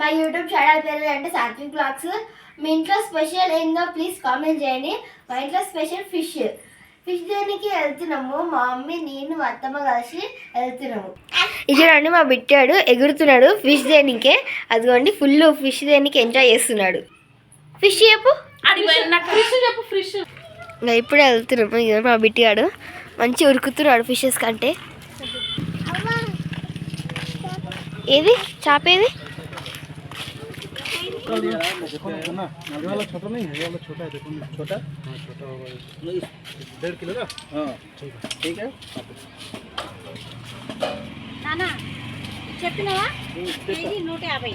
మా YouTube channel పేరు అంటే సాత్విక్ బ్లాగ్స్. మీ ఇంట్లో స్పెషల్ ఏందో ప్లీజ్ కామెంట్ చేయండి. మా ఇంట్లో స్పెషల్ ఫిష్. ఫిష్ దేనికి వెళ్తున్నాము? మా మమ్మీ నేను మా అత్తమ్మ కలిసి వెళ్తున్నాము. ఇచ్చాడండి మా బిట్టాడు ఎగురుతున్నాడు ఫిష్ దేనికే? అదిగోండి ఫుల్ ఫిష్ దేనికి ఎంజాయ్ చేస్తున్నాడు. ఫిష్ చెప్పు. చెప్పు ఫ్రిష్ ఇంకా ఇప్పుడే వెళ్తున్నాము. మా బిట్టిగాడు మంచి ఉరుకుతున్నాడు ఫిషెస్ కంటే. ఏది? చాప छोटा नहीं है ये वाला छोटा है देखो छोटा हाँ छोटा होगा ये डेढ़ किलो का हाँ ठीक है ठीक है నానా చెప్పినావా కేజీ నూట యాభై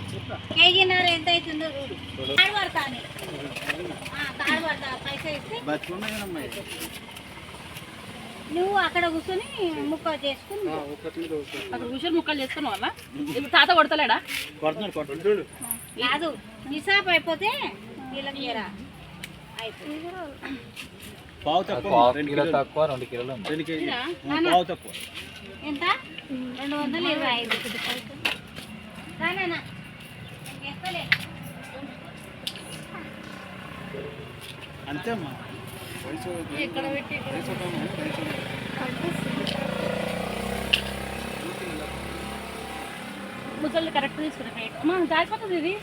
కేజీన్నర ఎంత అవుతుందో చూడు తాడు పడతా అని. ఆ, తాడు పడతా పైసా ఇస్తే बचपन में ना मैं నువ్వు అక్కడ కూర్చొని ముక్క చేసుకుని అక్కడ కూర్చొని ముక్కలు చేసుకున్నావు అమ్మా. ఇప్పుడు తాత కొడతలేడా? కాదు నిసాబ్ అయిపోతే రెండు ఎంత? రెండు వందల ఇరవై ఐదు. అంతేమ్మా ఎక్కడ పెట్టి. ముసళ్ళు కరెక్ట్ తీసుకున్నా అమ్మా జారిపోతుంది ఇది.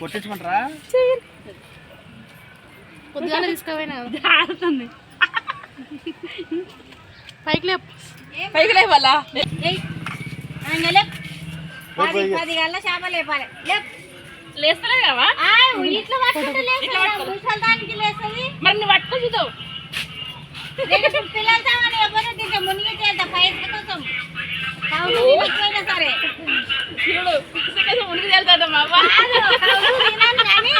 కొట్టించమంటారా? పొద్దుగానే తీసుకోపోయినా. జారుతుంది. పైకి లేపు. పైకి లేవాలా? పది గల్ల చేప లేపాలి. లేప్. లేస్తలే కదా? ఆ, ఇట్లా పట్టుకుంటే లేస్తుంది ముసలి దానికి లేస్తుంది. మరి నువ్వు పట్టుకో చూద్దావు నేను ఇప్పుడు పిల్లలతో కానీ ఎవరు తింటే మునిగి చేద్దా పైసల కోసం? కౌలు తినకపోయినా సరే. చూడు మునిగి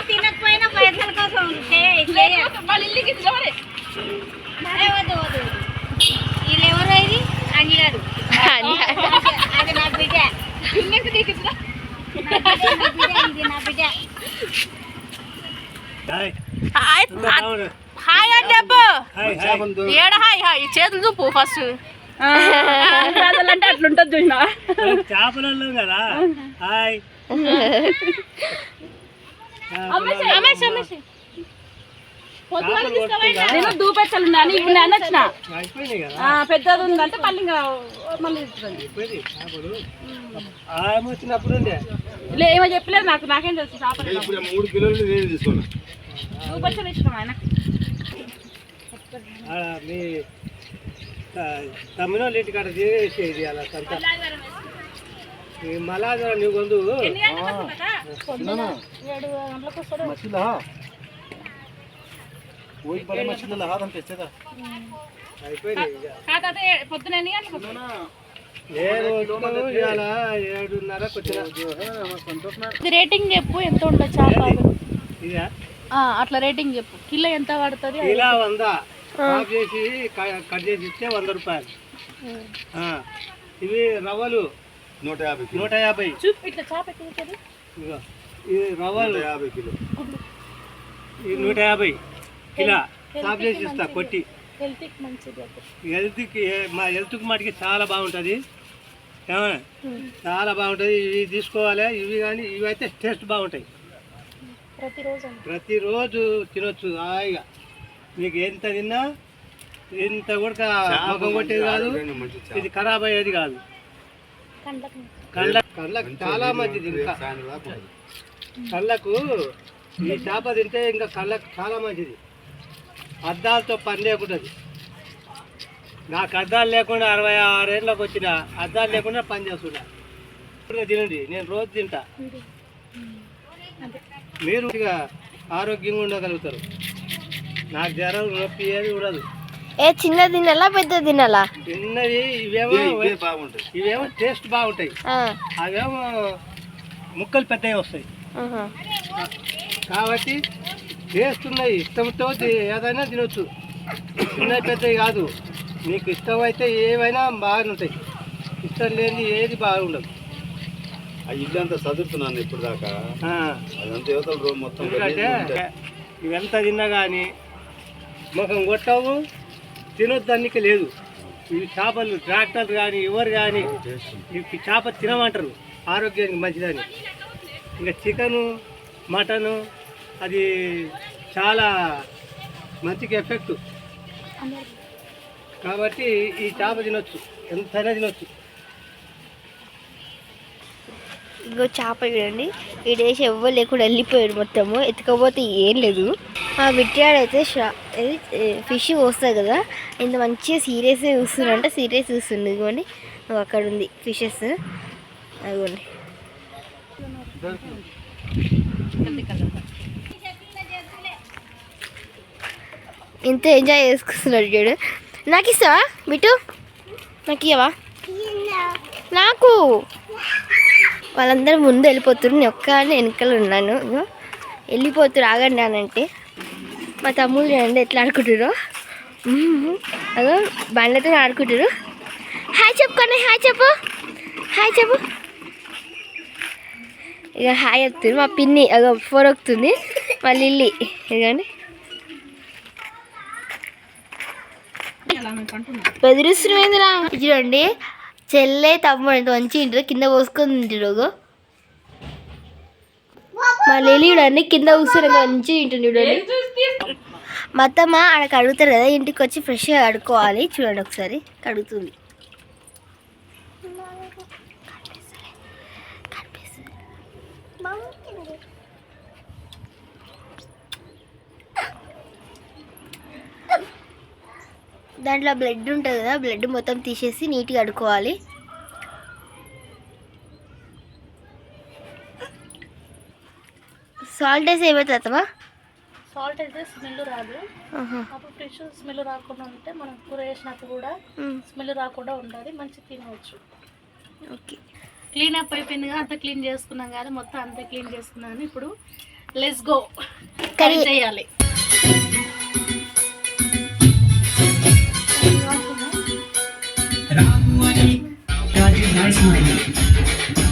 తినకపోయినా పైసల కోసం చేయ- చేయ. వాళ్ళ ఇల్లుకి తినమని ఏ, వద్దు వద్దు వీళ్ళు ఎవరు ఇది అంగిరాడు అది నా బిడ్డ ఇల్లుకి నీకు ఇచ్చిన నా బిడ్డ, నా బిడ్డ ఇది నా బిడ్డ హాయ్ హాయ్ అని చెప్పు ఏడ హాయ్ హాయ్ చేతులు చూపు ఫస్ట్ అంటే అట్లుంటది చూసినా. చేపలలో కదా? హాయ్. నేను దూపెచ్చాలి అని ఇప్పుడు నేను వచ్చిన. అయిపోయినాయి కదా? ఆ, పెద్దది ఉందంటే మళ్ళీ ఇంకా మళ్ళీ ఇస్తుంది. అయిపోయింది. చేపలు. ఆమె వచ్చినప్పుడు ఉండే. లే ఏమో చెప్పలేదు నాకు. నాకేం తెలుసు దూపెచ్చలు ఇష్టం ఆయన తమ్మినో లేటి కాడ చేసేది అలా సంత. మలాదర నువ్వు వందు. రేటింగ్ చెప్పు ఎంత ఉండొచ్చు అట్లా రేటింగ్ చెప్పు. కిలో ఎంత పడుతుంది? ఇలా వందా. కాప్ చేసి క- కట్ చేసి ఇస్తే వంద రూపాయలు. ఆ, ఇవి రవ్వలు నూట యాభై నూట యాభై. ఇది రవ్వలు యాభై కిలో. ఇది నూట యాభై కిలో. కాప్ చేసి ఇస్తా కొట్టి. హెల్త్కి మా హెల్త్కి మటుకి చాలా బాగుంటుంది. ఏమన్నా? చాలా బాగుంటుంది. ఇవి తీసుకోవాలి ఇవి కానీ ఇవి అయితే టేస్ట్ బాగుంటాయి. ప్రతిరోజు ప్రతిరోజు తినొచ్చు హాయిగా. మీకు ఎంత తిన్నా ఇంత కూడా ముఖం కొట్టేది కాదు. ఇది ఖరాబ్ అయ్యేది కాదు. కళ్ళ కళ్ళకు చాలా మంచిది ఇంకా. కళ్ళకు ఈ చేప తింటే ఇంకా కళ్ళకు చాలా మంచిది. అద్దాలతో పని లేకుంటుంది. నాకు అద్దాలు లేకుండా అరవై ఆరేళ్ళకి వచ్చిన అద్దాలు లేకుండా పని చేస్తున్నా. ఇప్పుడు తినండి నేను రోజు తింటా. మీరు ఇక ఆరోగ్యంగా ఉండగలుగుతారు. నాకు జ్వరం నొప్పి ఏది ఉండదు. ఏ చిన్న తినాలా పెద్ద తినాలా? తిన్నవి ఇవేమో బాగుంటాయి ఇవేమో టేస్ట్ బాగుంటాయి. ఆ, అవేమో ముక్కలు పెద్దవి వస్తాయి. కాబట్టి టేస్ట్ ఉన్నాయి. ఇష్టంతో తి- ఏదైనా తినొచ్చు. చిన్నవి పెద్దవి కాదు. మీకు ఇష్టం అయితే ఏవైనా బాగానే ఉంటాయి ఇష్టం లేని ఏది బాగుండదు. ఆ ఇల్లు అంతా చదువుతున్నాను ఇప్పుడు దాకా ఆ, అదంతా యువతల రూమ్ మొత్తం ఇవెంత తిన్నా కానీ ముఖం కొట్టవు తినొద్దానికి లేదు. ఇవి చేపలు ట్రాక్టర్ కానీ ఎవరు కానీ ఇవి చేప తినమంటారు. ఆరోగ్యానికి మంచిదని. ఇంకా చికెను మటను అది చాలా మంచికి ఎఫెక్ట్. కాబట్టి ఈ చేప తినొచ్చు. ఎంతైనా తినొచ్చు. ఇంకో చేప చూడండి. ఈ డేస్ ఎవ్వరు లేకుండా వెళ్ళిపోయాడు మొత్తము. ఎత్తుకపోతే ఏం లేదు. ఆ విట్టాడు షా ఫిష్ పోస్తుంది కదా ఇంత మంచిగా సీరియస్గా అంటే సీరియస్ చూస్తుంది ఇదిగోండి అక్కడ ఉంది ఫిషెస్. అదిగోండి. ఇంత ఎంజాయ్ చేసుకుంటున్నాడు చూడు. నాకు ఇస్తావా బిట్టు? నాకు ఇవ్వవా నాకు? వాళ్ళందరూ ముందు వెళ్ళిపోతున్నారు నేను ఒక్క వెనకాల ఉన్నాను. ఇగో వెళ్ళిపోతురు ఆగండి అని అంటే. మా తమ్ముళ్ళు చూడండి ఎట్లా ఆడుకుంటారు అదో బండ్లతో ఆడుకుంటారు హాయ్ చెప్పుకోండి హాయ్ చెప్పు. హాయ్ చెప్పు. ఇక హాయ్ చెప్తుంది. మా పిన్ని అదో ఫోర్ వస్తుంది మా లిల్లీ ఇదండి బెదిరిస్తున్నాయిందిరా చూడండి చెల్లె తమ్ముడు మంచి ఇంటారు కింద పోసుకొని తింటారు. మా లిల్లీ చూడండి కింద కూర్చొని మంచిగా తింటుంది చూడండి. మా అత్తమ్మ ఆడ కడుగుతారు కదా ఇంటికి వచ్చి ఫ్రెష్గా కడుక్కోవాలి. చూడండి ఒకసారి కడుగుతుంది. దాంట్లో బ్లడ్ ఉంటుంది కదా బ్లడ్ మొత్తం తీసేసి నీట్గా కడుక్కోవాలి. సాల్ట్ వేసి ఏమవుతుంది అత్తమ్మా సాల్ట్ అయితే స్మెల్ రాదు. అప్పుడు ఫిష్ స్మెల్ రాకుండా ఉంటే మనం కూర వేసినప్పుడు కూడా స్మెల్ రాకుండా ఉండాలి మంచి తినవచ్చు. ఓకే. క్లీన్ అప్ అయిపోయింది కదా అంత క్లీన్ చేసుకున్నాం కానీ మొత్తం అంత క్లీన్ చేసుకున్నాను. ఇప్పుడు లెస్ గో కర్రీ. చేయాలి. హాయ్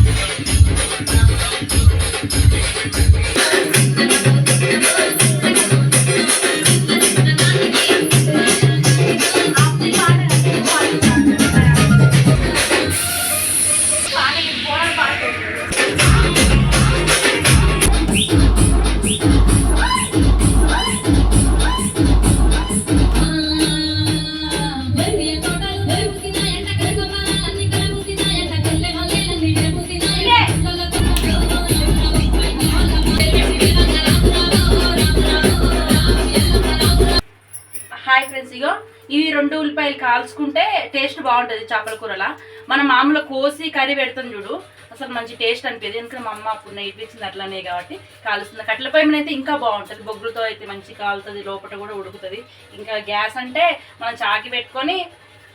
బాగుంటుంది చేపల కూరలా. మనం మామూలుగా కోసి కర్రీ పెడతాం చూడు అసలు మంచి టేస్ట్ అనిపించదు ఎందుకంటే మా అమ్మ అప్పుడు నేర్పించింది అట్లనే కాబట్టి కాలుస్తుంది. కట్టెల పొయ్యి మీద అయితే ఇంకా బాగుంటుంది. బొగ్గులతో అయితే మంచి కాలుతుంది లోపల కూడా ఉడుకుతుంది. ఇంకా గ్యాస్ అంటే మనం చాకి పెట్టుకొని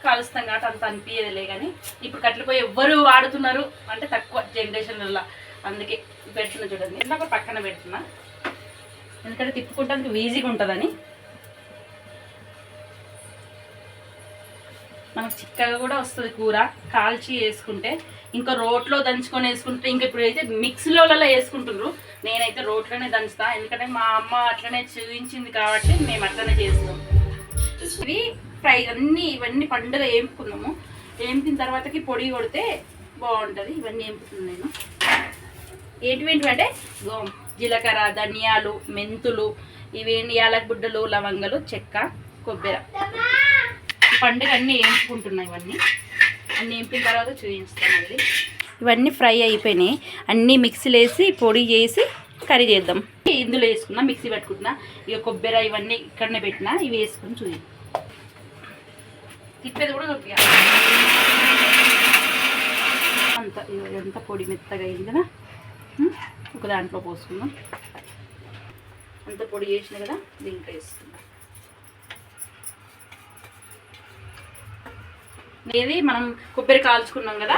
కాలుస్తాం కాబట్టి అంత అనిపించదులే కానీ ఇప్పుడు కట్టెల పొయ్యి ఎవ్వరు వాడుతున్నారు అంటే తక్కువ జనరేషన్లలో అందుకే పెడుతున్నా చూడండి. ఇందాక పక్కన పెడుతున్నా. ఎందుకంటే తిప్పుకుంటానికి ఈజీగా ఉంటుందని. మనకు చిక్కగా కూడా వస్తుంది కూర. కాల్చి వేసుకుంటే ఇంకా రోట్లో దంచుకొని వేసుకుంటే ఇంకా ఇప్పుడు అయితే మిక్సీలలో వేసుకుంటున్నారు. నేనైతే రోట్లోనే దంచుతా. ఎందుకంటే మా అమ్మ అట్లనే చూపించింది కాబట్టి మేము అట్లనే చేస్తాం. ఇవి ఫ్రై అన్నీ ఇవన్నీ పండుగ వేపుకున్నాము. వేపిన తర్వాతకి పొడి కొడితే బాగుంటుంది. ఇవన్నీ వేపుతున్నాను నేను. ఏంటివేంటివి అంటే గోం జీలకర్ర ధనియాలు మెంతులు ఇవేంటి? యాలకుబుడ్డలు లవంగలు చెక్క కొబ్బరి. పండుగ అన్నీ వేయించుకుంటున్నాయి ఇవన్నీ. అన్నీ వేపిన తర్వాత చూపిస్తాను మళ్ళీ. ఇవన్నీ ఫ్రై అయిపోయినాయి. అన్నీ మిక్సీలో వేసి పొడి చేసి కర్రీ చేద్దాం. ఇందులో వేసుకున్నా మిక్సీ పెట్టుకుంటున్నా. ఇక కొబ్బరి ఇవన్నీ ఇక్కడనే పెట్టినా ఇవి వేసుకుని చూద్దాం. తిప్పేది కూడా చూపియాలి అంత ఇదంతా పొడి మెత్తగా అయింది కదా. ఒక దాంట్లో పోసుకుందాం. అంత పొడి చేసిన కదా దీంట్లో వేసుకుందాం. ఇది మనం కొబ్బరి కాల్చుకున్నాం కదా.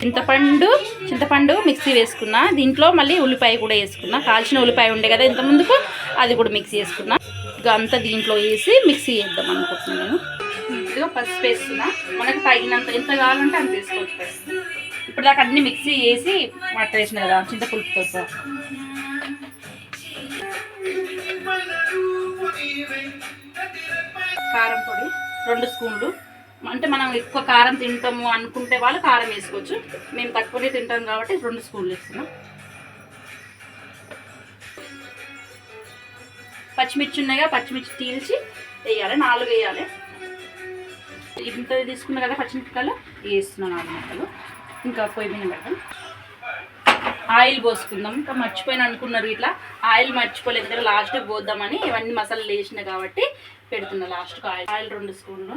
చింతపండు చింతపండు మిక్సీ వేసుకున్నా. దీంట్లో మళ్ళీ ఉల్లిపాయ కూడా వేసుకున్నా. కాల్చిన ఉల్లిపాయ ఉండే కదా ఇంత ముందుకు అది కూడా మిక్సీ వేసుకున్నా. ఇక అంతా దీంట్లో వేసి మిక్సీ చేద్దాం అనుకుంటున్నాను నేను. ఇదిగో పసుపు వేస్తున్నా. మనకు తగినంత ఎంత కావాలంటే అంత వేసుకోవచ్చు పసుపు. ఇప్పుడు దాకా అన్ని మిక్సీ వేసి మట్ట వేసిన కదా చింతపులుపుతో సార్ కారం పొడి రెండు స్పూన్లు అంటే మనం ఎక్కువ కారం తింటాము అనుకుంటే వాళ్ళు కారం వేసుకోవచ్చు. మేము తక్కువనే తింటాం కాబట్టి రెండు స్పూన్లు వేస్తున్నాం పచ్చిమిర్చి ఉన్నాయిగా పచ్చిమిర్చి తీల్చి వేయాలి నాలుగు వేయాలి. ఇంత తీసుకున్నా కదా పచ్చిమిరపకాయలు వేస్తున్నాను నాలుగు ముక్కలు. ఇంకా పొయ్యి మీద ఆయిల్ పోసుకుందాం. ఇంకా మర్చిపోయిన అనుకున్నారు ఇట్లా. ఆయిల్ మర్చిపోలేదు కదా లాస్ట్కి పోద్దామని ఇవన్నీ మసాలాలు వేసినాయి కాబట్టి పెడుతున్నా లాస్ట్కి ఆయిల్. ఆయిల్ రెండు స్పూన్లు.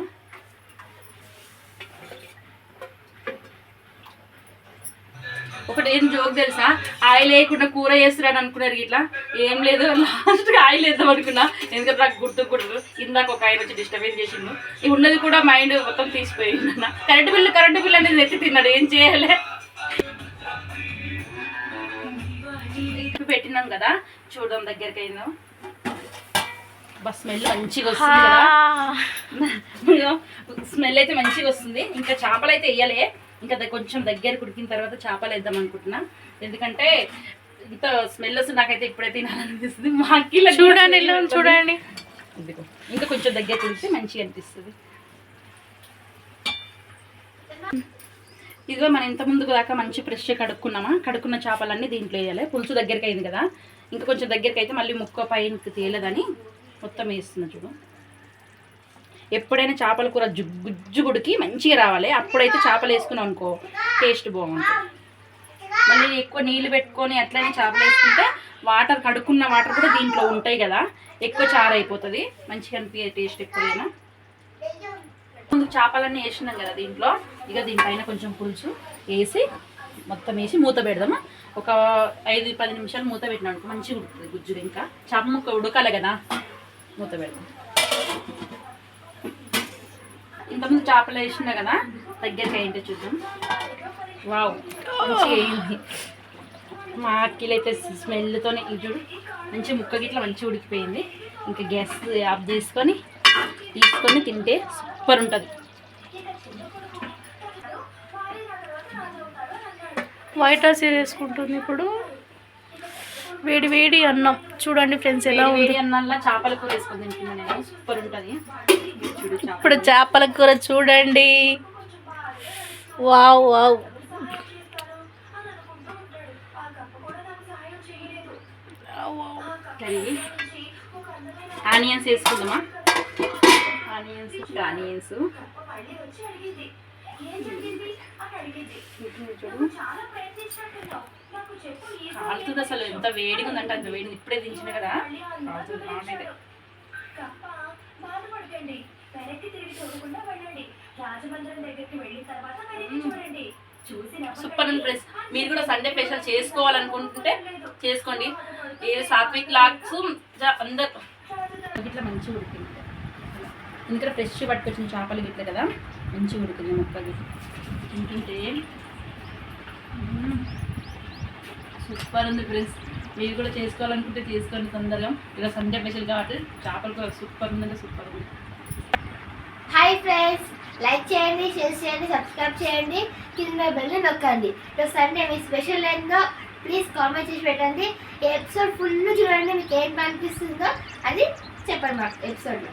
ఒకటి ఏం జోక్ తెలుసా? ఆయిల్ వేయకుండా కూర చేస్తున్నాడు అనుకున్నారు ఇట్లా. ఏం లేదు లాస్ట్కి ఆయిల్ వేద్దాం అనుకున్నా. ఎందుకంటే నాకు గుర్తు గుర్తు. ఇందాక ఒక ఆయన వచ్చి డిస్టర్బెన్స్ చేసిండు. ఈ ఉన్నది కూడా మైండ్ మొత్తం తీసిపోయింది అన్న. కరెంటు బిల్లు కరెంటు బిల్లు అనేది ఎత్తి తిన్నాడు. ఏం చేయాలి? పెట్టినాం కదా. చూడడం దగ్గరికి అయిందో స్మెల్ మంచిగా వస్తుంది స్మెల్ అయితే మంచిగా వస్తుంది. ఇంకా చేపలు అయితే వేయలే. ఇంకా కొంచెం దగ్గర ఉడికిన తర్వాత చేపలు వేద్దాం అనుకుంటున్నా. ఎందుకంటే ఇంత స్మెల్ వస్తుంది నాకైతే ఇప్పుడే తినాలనిపిస్తుంది. మా అక్కిల చూడండి చూడండి. ఇంకా కొంచెం దగ్గర ఉడికితే మంచిగా అనిపిస్తుంది. ఇదిగో మనం ఇంత ముందుకు దాకా మంచి ఫ్రెష్గా కడుక్కున్నామా? కడుక్కున్న చేపలన్నీ దీంట్లో వేయాలి. పులుసు దగ్గరికి అయింది కదా. ఇంకా కొంచెం దగ్గరికి అయితే మళ్ళీ ముక్క పైనకి తేలదని మొత్తం వేస్తున్నా చూడు. ఎప్పుడైనా చేపల కూర జు గుజ్జుగుడికి మంచిగా రావాలి. అప్పుడైతే చేపలు వేసుకున్నాం అనుకో టేస్ట్ బాగుంటుంది. మళ్ళీ ఎక్కువ నీళ్ళు పెట్టుకొని అట్లనే చేపలు వేసుకుంటే వాటర్ కడుక్కున్న వాటర్ కూడా దీంట్లో ఉంటాయి కదా ఎక్కువ చారు అయిపోతుంది మంచిగా అనిపించే టేస్ట్ ఎక్కువైనా. ముందు చేపలన్నీ వేసినాం కదా దీంట్లో. ఇక దీనిపైన కొంచెం పులుసు వేసి మొత్తం వేసి మూత పెడదామా? ఒక ఐదు పది నిమిషాలు మూత పెట్టినాం అనుకో మంచిగా ఉడుకుతుంది గుజ్జులు ఇంకా. చేప ముక్క ఉడకాలి కదా మూత పెడదాం. ఇంతకుముందు చేపలు వేసినా కదా దగ్గరికి అయింటే చూద్దాం. వావ్ మంచిగా అయింది. మా అక్కిలు అయితే స్మెల్తోనే ఇది చూడు మంచి ముక్క గిట్ల మంచిగా ఉడికిపోయింది. ఇంకా గ్యాస్ ఆఫ్ చేసుకొని తీసుకొని తింటే సూపర్ ఉంటుంది. వైట్ రైస్ వేసుకుంటుంది ఇప్పుడు. వేడి వేడి అన్నం. చూడండి ఫ్రెండ్స్ ఎలా ఉంది. వేడి అన్నంలో చేపల కూర వేసుకొని తింటున్నా నేను. సూపర్ ఉంటుంది. ఇప్పుడు చేపల కూర చూడండి. Wow wow. Onions వేసుకుందామా? Onions onions. కాలుతుంది అసలు ఎంత వేడిగా ఉందంటే అంత వేడిగా ఇప్పుడే దించిన కదా. కాలుతుంది. సూపర్ ఉంది ఫ్రెండ్స్. మీరు కూడా సండే స్పెషల్ చేసుకోవాలనుకుంటుంటే చేసుకోండి. ఏ సాత్విక్ లాక్స్ అందరు. ఇట్లా మంచిగా ఉడికింది. ఇంకా ఫ్రెష్ పట్టుకొచ్చిన చేపలు గిట్ల కదా. మంచిగా ఉడికింది ముక్కలు. తింటుంటే. సూపర్ ఉంది ఫ్రెండ్స్. మీరు కూడా చేసుకోవాలనుకుంటే చేసుకోండి తొందరగా. ఇలా సండే స్పెషల్ కాబట్టి చేపల కూర సూపర్ ఉందంటే సూపర్ ఉంది. హాయ్ ఫ్రెండ్స్ లైక్ చేయండి షేర్ చేయండి సబ్స్క్రైబ్ చేయండి. కింద బెల్ని నొక్కండి. రేపు సండే మీ స్పెషల్ ఏందో ప్లీజ్ కామెంట్ చేసి పెట్టండి. ఎపిసోడ్ ఫుల్ చూడండి మీకు ఏం అనిపిస్తుందో అది చెప్పండి మాకు ఎపిసోడ్లో